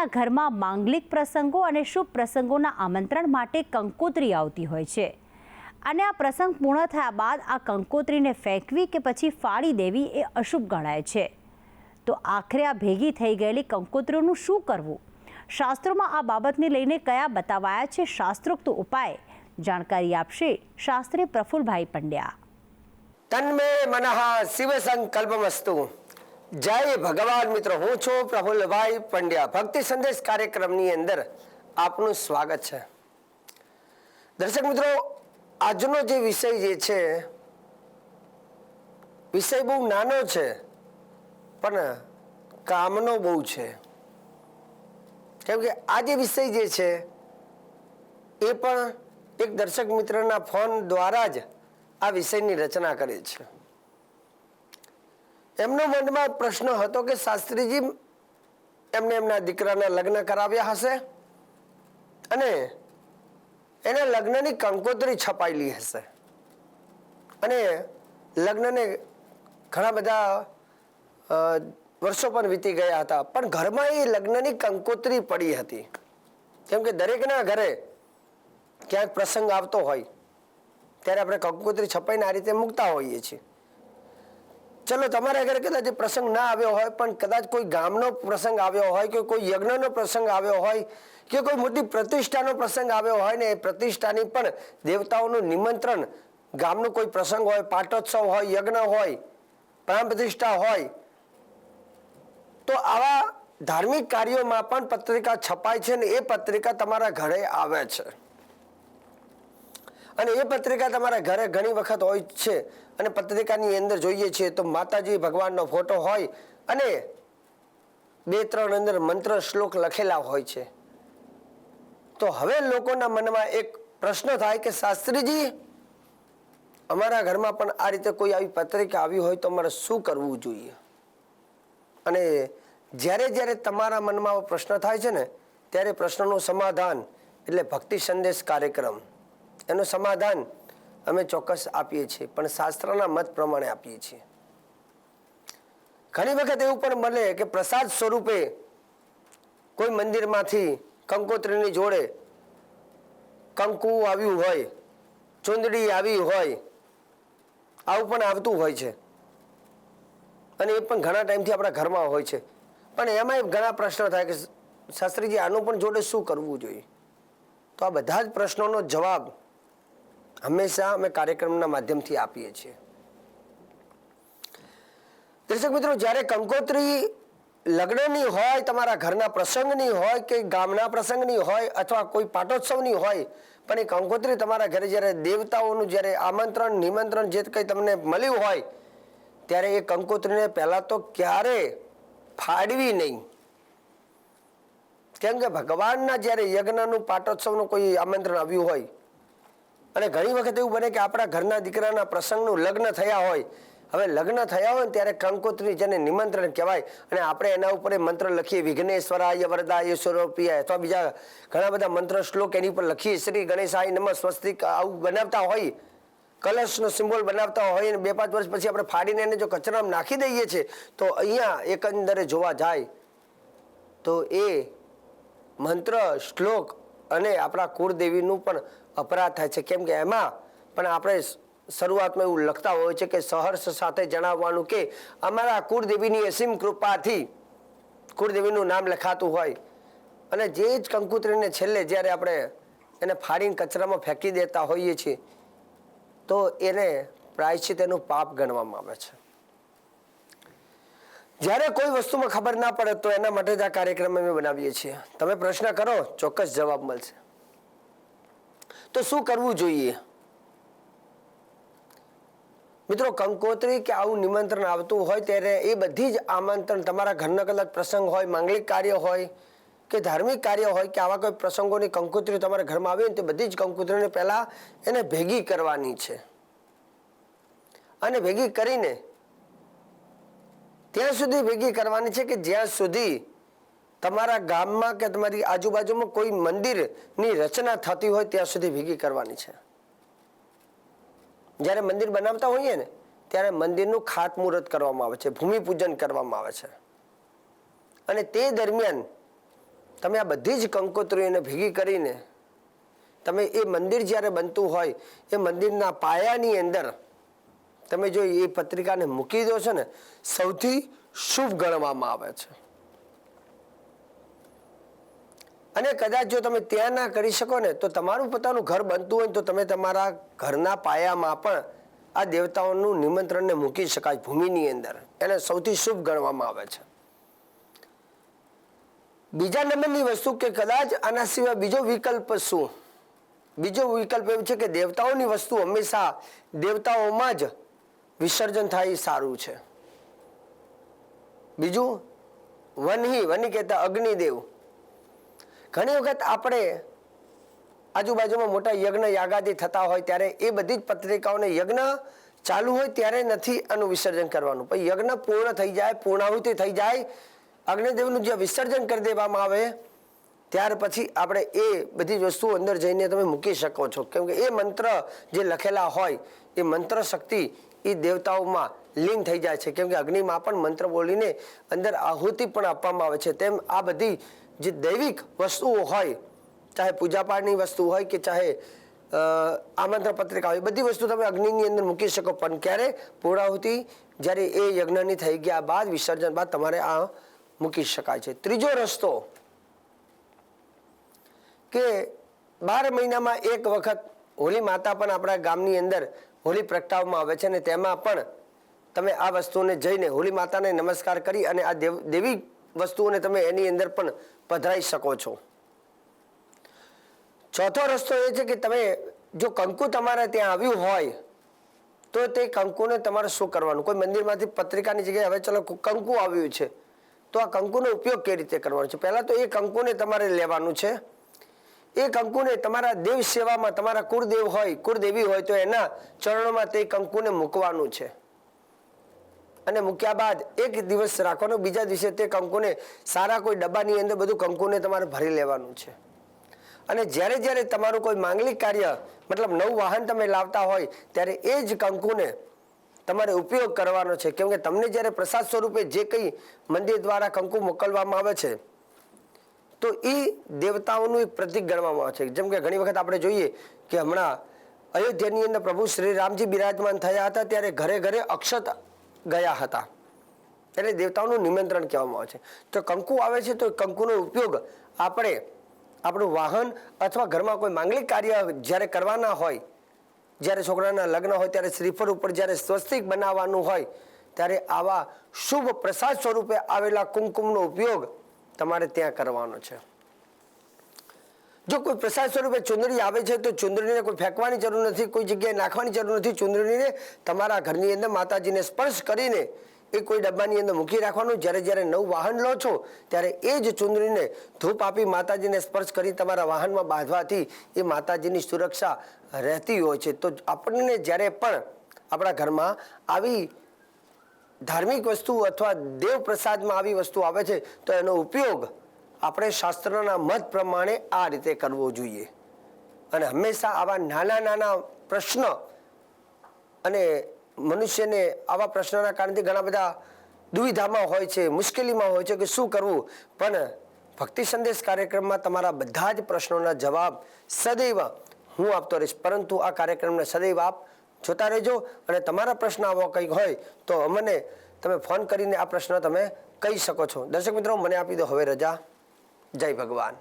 દરેક ઘરમાં માંગલિક પ્રસંગો અને શુભ પ્રસંગોના આમંત્રણ માટે કંકોત્રી આવતી હોય છે. અને આ પ્રસંગ પૂર્ણ થયા બાદ આ કંકોત્રીને ફેંકવી કે પછી ફાડી દેવી એ અશુભ ગણાય છે. તો આખરે આ ભેગી થઈ ગયેલી કંકોત્રીઓનું શું કરવું? શાસ્ત્રોમાં આ બાબતને લઈને કયા બતાવાયા છે? શાસ્ત્રોક્ત ઉપાય જાણકારી આપશે શાસ્ત્રી પ્રફુલભાઈ પંડ્યા. તન્મે મનઃ શિવ સંકલ્પમસ્તુ. જય ભગવાન મિત્રો, હું છું પ્રફુલભાઈ પંડ્યા. ભક્તિ સંદેશ કાર્યક્રમની અંદર આપનું સ્વાગત છે. દર્શક મિત્રો, આજનો જે વિષય જે છે, વિષય બહુ નાનો છે, પણ કામનો બહુ છે. કેમ કે આ જે વિષય જે છે, એ પણ એક દર્શક મિત્રના ફોન દ્વારા જ આ વિષયની રચના કરે છે. એમનો મનમાં પ્રશ્ન હતો કે શાસ્ત્રીજી એમને એમના દીકરાના લગ્ન કરાવ્યા હશે? અને એના લગ્નની કંકોત્રી છપાયેલી હશે. અને લગ્નને ઘણા બધા વર્ષો પણ વીતી ગયા હતા. પણ ઘરમાં એ લગ્નની કંકોત્રી પડી હતી. કેમ કે દરેકના ઘરે ક્યાંક પ્રસંગ આવતો હોય, ત્યારે આપણે કંકોત્રી છપાઈને આ રીતે મૂકતા હોઈએ છીએ. ચલો, તમારા ઘરે કદાચ પ્રસંગ ના આવ્યો હોય, પણ કદાચ કોઈ ગામનો પ્રસંગ આવ્યો હોય કે કોઈ યજ્ઞનો પ્રસંગ આવ્યો હોય કે કોઈ મોટી પ્રતિષ્ઠાનો પ્રસંગ આવ્યો હોય ને એ પ્રતિષ્ઠાની પણ દેવતાઓનું નિમંત્રણ, ગામનો કોઈ પ્રસંગ હોય, પાટોત્સવ હોય, યજ્ઞ હોય પ્રાણ પ્રતિષ્ઠા હોય, તો આવા ધાર્મિક કાર્યોમાં પણ પત્રિકા છપાય છે ને એ પત્રિકા તમારા ઘરે આવે છે. અને એ પત્રિકા તમારા ઘરે ઘણી વખત હોય છે. અને પત્રિકાની અંદર જોઈએ છીએ તો માતાજી ભગવાનનો ફોટો હોય અને બે ત્રણ અંદર મંત્ર શ્લોક લખેલા હોય છે. તો હવે લોકોના મનમાં એક પ્રશ્ન થાય કે શાસ્ત્રીજી, અમારા ઘરમાં પણ આ રીતે કોઈ આવી પત્રિકા આવી હોય તો અમારે શું કરવું જોઈએ? અને જ્યારે જ્યારે તમારા મનમાં પ્રશ્ન થાય છે ને, ત્યારે પ્રશ્નનું સમાધાન એટલે ભક્તિ સંદેશ કાર્યક્રમ. એનું સમાધાન અમે ચોક્કસ આપીએ છીએ, પણ શાસ્ત્રના મત પ્રમાણે આપીએ છીએ. ઘણી વખત એવું પણ મળે કે પ્રસાદ સ્વરૂપે કોઈ મંદિરમાંથી કંકોત્રીની જોડે કંકુ આવ્યું હોય, ચુંદડી આવી હોય, આવું પણ આવતું હોય છે. અને એ પણ ઘણા ટાઈમથી આપણા ઘરમાં હોય છે. પણ એમાં ઘણા પ્રશ્નો થાય કે શાસ્ત્રીજી આનું પણ જોડે શું કરવું જોઈએ? તો આ બધા જ પ્રશ્નોનો જવાબ હંમેશા અમે કાર્યક્રમના માધ્યમથી આપીએ છીએ. દર્શક મિત્રો, જ્યારે કંકોત્રી લગ્નની હોય, તમારા ઘરના પ્રસંગની હોય કે ગામના પ્રસંગની હોય અથવા કોઈ પાટોત્સવની હોય, પણ એ કંકોત્રી તમારા ઘરે જ્યારે દેવતાઓનું જ્યારે આમંત્રણ, નિમંત્રણ જે કંઈ તમને મળ્યું હોય, ત્યારે એ કંકોત્રીને પહેલાં તો ક્યારે ફાડવી નહીં. કેમ કે ભગવાનના જ્યારે યજ્ઞનું, પાટોત્સવનું કોઈ આમંત્રણ આવ્યું હોય અને ઘણી વખત એવું બને કે આપણા ઘરના દીકરાના પ્રસંગનું લગ્ન થયા હોય, હવે લગ્ન થયા હોય ને ત્યારે કંકોત્રી જેને નિમંત્રણ કહેવાય અને આપણે એના ઉપર મંત્ર લખીએ, વિઘ્નેશ્વરાય વરદાય સ્વરૂપિય, અથવા બીજા ઘણા બધા મંત્ર શ્લોક એની ઉપર લખીએ, શ્રી ગણેશાય નમઃ સ્વસ્તિક, આવું બનાવતા હોય, કલશનો સિમ્બોલ બનાવતા હોય અને બે પાંચ વર્ષ પછી આપણે ફાડીને એને જો કચરામાં નાખી દઈએ છીએ, તો અહીંયા એકંદરે જોવા જાય, તો એ મંત્ર, શ્લોક અને આપણા કુળદેવીનું પણ અપરાધ થાય છે. કેમ કે એમાં પણ આપણે શરૂઆતમાં એવું લખતા હોય છે કે સહર્ષ સાથે જણાવવાનું કે અમારા કુળદેવીની અસીમ કૃપાથી કુળદેવીનું નામ લખાતું હોય. અને જે જ કંકુત્રીને છેલ્લે જ્યારે આપણે એને ફાડીને કચરામાં ફેંકી દેતા હોઈએ છીએ, તો એને પ્રાયશ્ચિત એનું પાપ ગણવામાં આવે છે. જ્યારે કોઈ વસ્તુમાં ખબર ના પડે તો એના માટે જ આ કાર્યક્રમ અમે બનાવીએ છીએ. તમે પ્રશ્ન કરો, ચોક્કસ જવાબ મળશે. તો શું કરવું જોઈએ? મિત્રો, કંકોત્રી કે આવું નિમંત્રણ આવતું હોય ત્યારે એ બધી જ આમંત્રણ તમારા ઘરના કદાચ પ્રસંગ હોય, માંગલિક કાર્ય હોય કે ધાર્મિક કાર્ય હોય કે આવા કોઈ પ્રસંગોની કંકોત્રી તમારા ઘરમાં આવે ને તે બધી જ કંકોત્રીને પહેલાં એને ભેગી કરવાની છે. અને ભેગી કરીને ત્યાં સુધી ભેગી કરવાની છે કે જ્યાં સુધી તમારા ગામમાં કે તમારી આજુબાજુમાં કોઈ મંદિરની રચના થતી હોય ત્યાં સુધી ભેગી કરવાની છે? જ્યારે મંદિર બનાવતા હોઈએ ને, ત્યારે મંદિરનું ખાતમુહૂર્ત કરવામાં આવે છે, ભૂમિપૂજન કરવામાં આવે છે. અને તે દરમિયાન તમે આ બધી જ કંકોત્રીઓને ભેગી કરીને તમે એ મંદિર જ્યારે બનતું હોય, એ મંદિરના પાયાની અંદર તમે જો એ પત્રિકાને મૂકી દો છો ને, સૌથી શુભ ગણવામાં આવે છે. અને કદાચ જો તમે ત્યાં ના કરી શકો ને, તો તમારું પોતાનું ઘર બનતું હોય તો તમે તમારા ઘરના પાયામાં પણ આ દેવતાઓનું નિમંત્રણને મૂકી શકાય ભૂમિની અંદર. એને સૌથી શુભ ગણવામાં આવે છે. બીજા નંબરની વસ્તુ કે કદાચ આના સિવાય બીજો વિકલ્પ શું? બીજો વિકલ્પ એવું છે કે દેવતાઓની વસ્તુ હંમેશા દેવતાઓમાં જ વિસર્જન થાય સારું છે. બીજું, વનહી, વની કહેતા અગ્નિદેવ. ઘણી વખત આપણે આજુબાજુમાં મોટા યજ્ઞ યાગાદી થતા હોય ત્યારે એ બધી જ પત્રિકાઓને યજ્ઞ ચાલુ હોય ત્યારે નથી આનું વિસર્જન કરવાનું. પણ યજ્ઞ પૂર્ણ થઈ જાય, પૂર્ણાહુતિ થઈ જાય, અગ્નિદેવનું જે વિસર્જન કરી દેવામાં આવે, ત્યાર પછી આપણે એ બધી વસ્તુઓ અંદર જઈને તમે મૂકી શકો છો. કેમ કે એ મંત્ર જે લખેલા હોય, એ મંત્ર શક્તિ એ દેવતાઓમાં લીન થઈ જાય છે. કેમ કે અગ્નિમાં પણ મંત્ર બોલીને અંદર આહુતિ પણ આપવામાં આવે છે. તેમ આ બધી જે દૈવિક વસ્તુઓ હોય, ચાહે પૂજાપાઠની વસ્તુ હોય કે ચાહે આમંત્રણ પત્રિકા હોય, બધી વસ્તુ તમે અગ્નિની અંદર મૂકી શકો. પણ ક્યારે? પૂર્ણાહુતિ જ્યારે એ યજ્ઞની થઈ ગયા બાદ, વિસર્જન બાદ તમારે આ મૂકી શકાય છે. ત્રીજો રસ્તો કે બાર મહિનામાં એક વખત હોલી માતા પણ આપણા ગામની અંદર હોલી પ્રગટાવવામાં આવે છે અને તેમાં પણ તમે આ વસ્તુને જઈને હોલી માતાને નમસ્કાર કરી અને આ દેવ, દેવી વસ્તુઓને તમે એની અંદર પણ પધરાઈ શકો છો. ચોથો રસ્તો એ છે કે તમે જો કંકુ તમારે ત્યાં આવ્યું હોય, તો તે કંકુને તમારે શું કરવાનું? કોઈ મંદિરમાંથી પત્રિકાની જગ્યાએ હવે ચલો કંકુ આવ્યું છે, તો આ કંકુનો ઉપયોગ કઈ રીતે કરવાનો છે? પહેલાં તો એ કંકુને તમારે લેવાનું છે. એ કંકુને તમારા દેવ સેવામાં તમારા કુળદેવ હોય, કુળદેવી હોય, તો એના ચરણોમાં તે કંકુને મૂકવાનું છે. અને મૂક્યા બાદ એક દિવસ રાખવાનો, બીજા દિવસે તે કંકુને સારા કોઈ ડબ્બાની અંદર બધું કંકુને તમારે ભરી લેવાનું છે. અને જ્યારે જ્યારે તમારું કોઈ માંગલિક કાર્ય, મતલબ નવું વાહન તમે લાવતા હોય, ત્યારે એ જ કંકુને તમારે ઉપયોગ કરવાનો છે. કેમ કે તમને જ્યારે પ્રસાદ સ્વરૂપે જે કંઈ મંદિર દ્વારા કંકુ મોકલવામાં આવે છે, તો એ દેવતાઓનું એક પ્રતિક ગણવામાં આવે છે. જેમ કે ઘણી વખત આપણે જોઈએ કે હમણાં અયોધ્યાની અંદર પ્રભુ શ્રી રામજી બિરાજમાન થયા હતા, ત્યારે ઘરે ઘરે અક્ષત ગયા હતા. એટલે દેવતાઓનું નિમંત્રણ કહેવામાં આવે છે. તો કંકુ આવે છે તો કંકુનો ઉપયોગ આપણે, આપણું વાહન અથવા ઘરમાં કોઈ માંગલિક કાર્ય જ્યારે કરવાના હોય, જ્યારે છોકરાના લગ્ન હોય, ત્યારે શ્રીફળ ઉપર જ્યારે સ્વસ્તિક બનાવવાનું હોય, ત્યારે આવા શુભ પ્રસાદ સ્વરૂપે આવેલા કુમકુમનો ઉપયોગ તમારે ત્યાં કરવાનો છે. જો કોઈ પ્રસાદ સ્વરૂપે ચુંદડી આવે છે, તો ચુંદડીને કોઈ ફેંકવાની જરૂર નથી, કોઈ જગ્યાએ નાખવાની જરૂર નથી. ચુંદડીને તમારા ઘરની અંદર માતાજીને સ્પર્શ કરીને એ કોઈ ડબ્બાની અંદર મૂકી રાખવાનું. જ્યારે જ્યારે નવું વાહન લો છો, ત્યારે એ જ ચુંદડીને ધૂપ આપી માતાજીને સ્પર્શ કરી તમારા વાહનમાં બાંધવાથી એ માતાજીની સુરક્ષા રહેતી હોય છે. તો આપણને જ્યારે પણ આપણા ઘરમાં આવી ધાર્મિક વસ્તુ અથવા દેવ પ્રસાદમાં આવી વસ્તુ આવે છે, તો એનો ઉપયોગ આપણે શાસ્ત્રના મત પ્રમાણે આ રીતે કરવો જોઈએ. અને હંમેશા આવા નાના નાના પ્રશ્ન અને મનુષ્યને આવા પ્રશ્નોના કારણથી ઘણા બધા દુવિધામાં હોય છે, મુશ્કેલીમાં હોય છે કે શું કરવું. પણ ભક્તિ સંદેશ કાર્યક્રમમાં તમારા બધા જ પ્રશ્નોના જવાબ સદૈવ હું આપતો રહીશ. પરંતુ આ કાર્યક્રમને સદૈવ આપ જોતા રહેજો અને તમારા પ્રશ્ન આવો કંઈક હોય તો અમને તમે ફોન કરીને આ પ્રશ્ન તમે કહી શકો છો. દર્શક મિત્રો, મને આપી દો હવે રજા. જય ભગવાન.